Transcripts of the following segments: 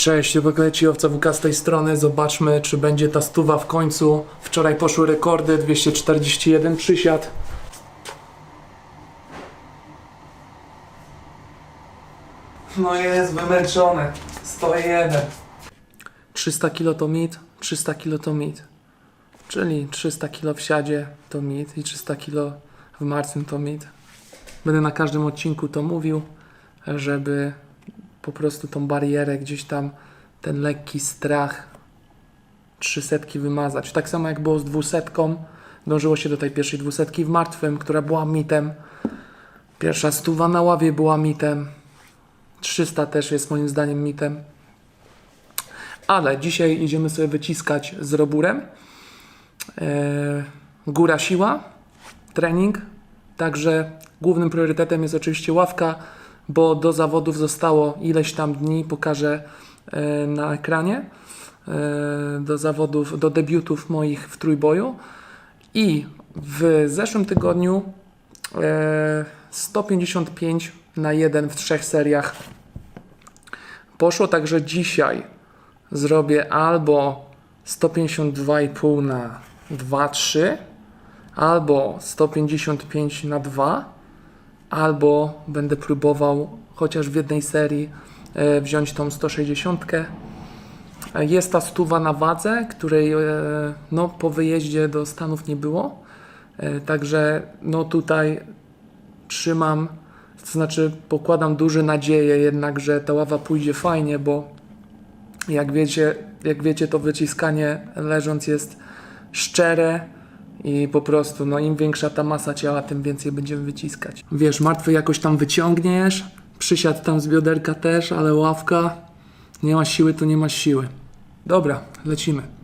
Cześć, Jubekleci, Owca WK z tej strony. Zobaczmy, czy będzie ta stuwa w końcu. Wczoraj poszły rekordy, 241 przysiad. No jest wymęczony. 101. 300 kg to mit, 300 kg to mit. Czyli 300 kg w siadzie to mit i 300 kg w martwym to mit. Będę na każdym odcinku to mówił, żeby po prostu tą barierę gdzieś tam, ten lekki strach trzysetki wymazać. Tak samo jak było z dwusetką, dążyło się do tej pierwszej dwusetki w martwym, która była mitem. Pierwsza stuwa na ławie była mitem. 300 też jest moim zdaniem mitem. Ale dzisiaj idziemy sobie wyciskać z roburem. Eee, góra siła, trening. Także głównym priorytetem jest oczywiście ławka, bo do zawodów zostało ileś tam dni, pokażę e, na ekranie. E, do zawodów, do debiutów moich w trójboju. I w zeszłym tygodniu e, 155 na 1 w trzech seriach poszło, także dzisiaj zrobię albo 152,5 na 2,3 albo 155 na 2 albo będę próbował chociaż w jednej serii e, wziąć tą 160. E, Jest ta stuwa na wadze, której e, no, po wyjeździe do Stanów nie było. E, Także no, tutaj trzymam, to znaczy pokładam duże nadzieje jednak, że ta ława pójdzie fajnie, bo jak wiecie, jak wiecie to wyciskanie leżąc jest szczere i po prostu no im większa ta masa ciała, tym więcej będziemy wyciskać. Wiesz, martwy jakoś tam wyciągniesz, przysiad tam z bioderka też, ale ławka, nie ma siły, to nie ma siły. Dobra, lecimy.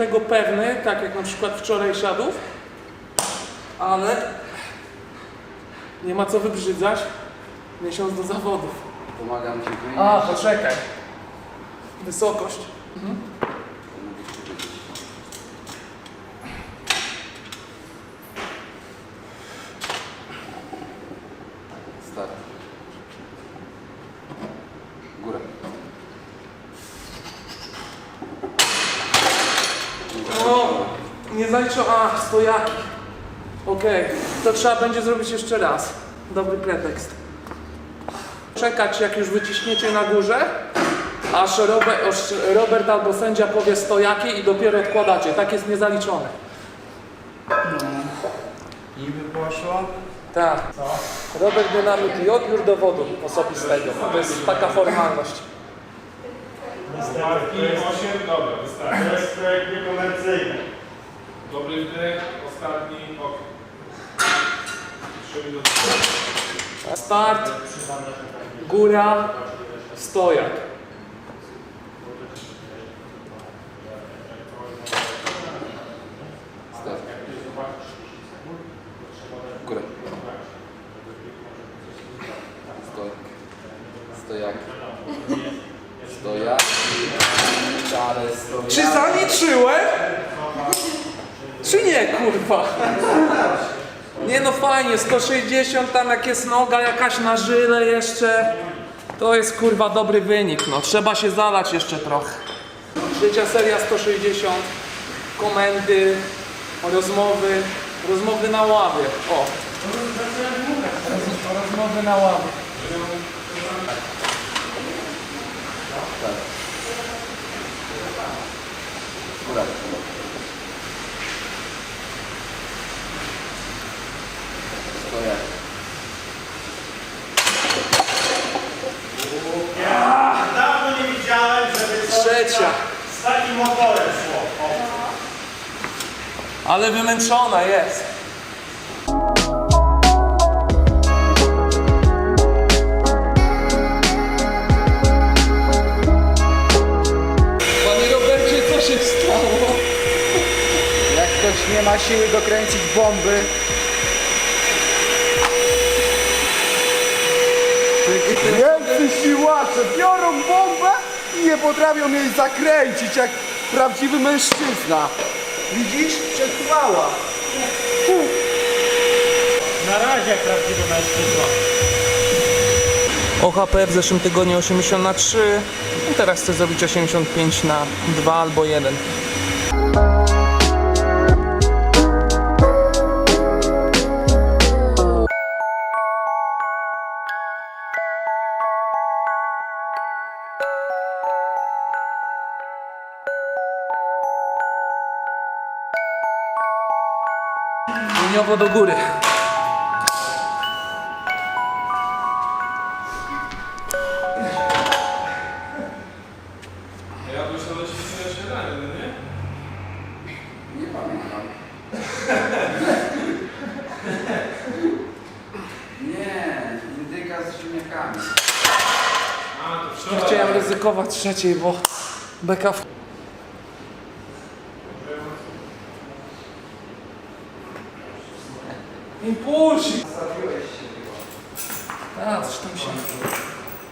Tego pewny, tak jak na przykład wczoraj siadów, ale nie ma co wybrzydzać miesiąc do zawodów. Pomagam ci wyjść. A, poczekaj. Wysokość. Start. Górę. O, nie zaliczą, a, stojaki. Okej, to trzeba będzie zrobić jeszcze raz. Dobry pretekst. Czekać, jak już wyciśniecie na górze, aż Robert, aż Robert albo sędzia powie stojaki i dopiero odkładacie. Tak jest niezaliczone. Niby poszło. Tak. Robert Dynamit i odbiór dowodu osobistego. To jest taka formalność. Łapki 8, dobra, wystarczy. To jest projekt niekomercyjny. Dobry wdech, ostatni, ok. 3 minuty. Start, góra, stojak. Start. Górę. Stojak. Stojak. Stojak. Stojak. Czy zaliczyłem? Czy nie, kurwa? Nie no fajnie, 160, tam jak jest noga jakaś na żyle jeszcze. To jest kurwa dobry wynik, no trzeba się zalać jeszcze trochę. Trzecia seria 160, komendy, rozmowy, rozmowy na ławie. O. Roz- Rozmowy na ławie. Góra. Stojak. Dawno nie widziałem, żeby coś Trzecia. z takim motorem szło. O. Ale wymęczona jest. Panie Robercie, co się stało? Jak ktoś nie ma siły dokręcić bomby, Niemcy siłacze biorą bombę i nie potrafią jej zakręcić jak prawdziwy mężczyzna. Widzisz? Przetrwała. Na razie jak prawdziwy mężczyzna. OHP w zeszłym tygodniu 80 na 3, i teraz chcę zrobić 85 na 2 albo 1. Liniowo do góry. Jadłeś to do ćwiczenia śniadania, no nie? Nie pamiętam. Nie, indyka z ziemniakami. A, to wczoraj. Chciałem ryzykować trzeciej, bo beka w... Impulsik! A, coś tam się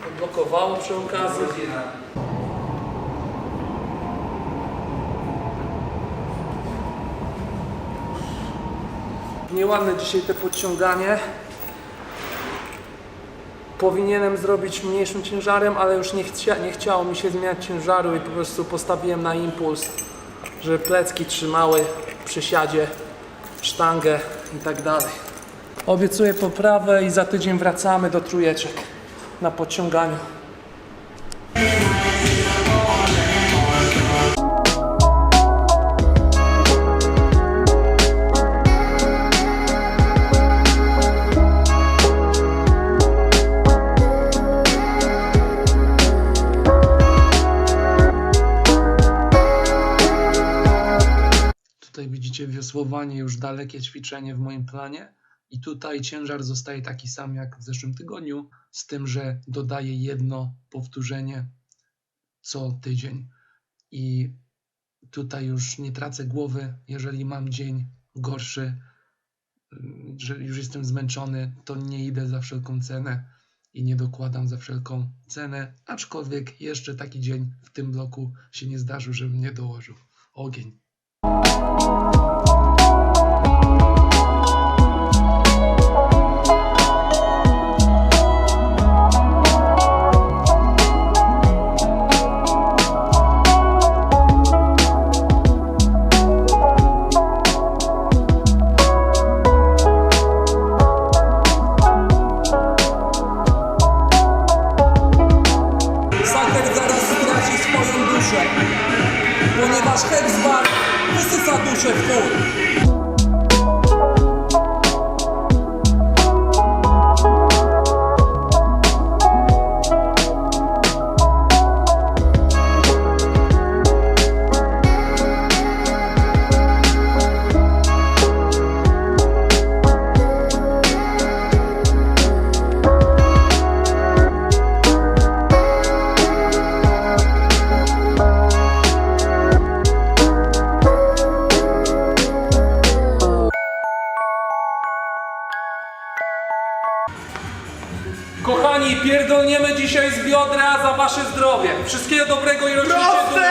odblokowało przy okazji. Nieładne dzisiaj te podciąganie. Powinienem zrobić mniejszym ciężarem, ale już nie, chcia, nie chciało mi się zmieniać ciężaru i po prostu postawiłem na impuls, żeby plecki trzymały przy siadzie, sztangę i tak dalej. Obiecuję poprawę i za tydzień wracamy do trójeczek na podciąganiu. Tutaj widzicie wiosłowanie, już dalekie ćwiczenie w moim planie. I tutaj ciężar zostaje taki sam jak w zeszłym tygodniu, z tym, że dodaję jedno powtórzenie co tydzień. I tutaj już nie tracę głowy, jeżeli mam dzień gorszy, ym, że już jestem zmęczony, to nie idę za wszelką cenę i nie dokładam za wszelką cenę, aczkolwiek jeszcze taki dzień w tym bloku się nie zdarzył, żebym nie dołożył. Ogień. Ponieważ Hexbar wysysa duszę w pół. Wszystkiego dobrego i rośnijcie Proste!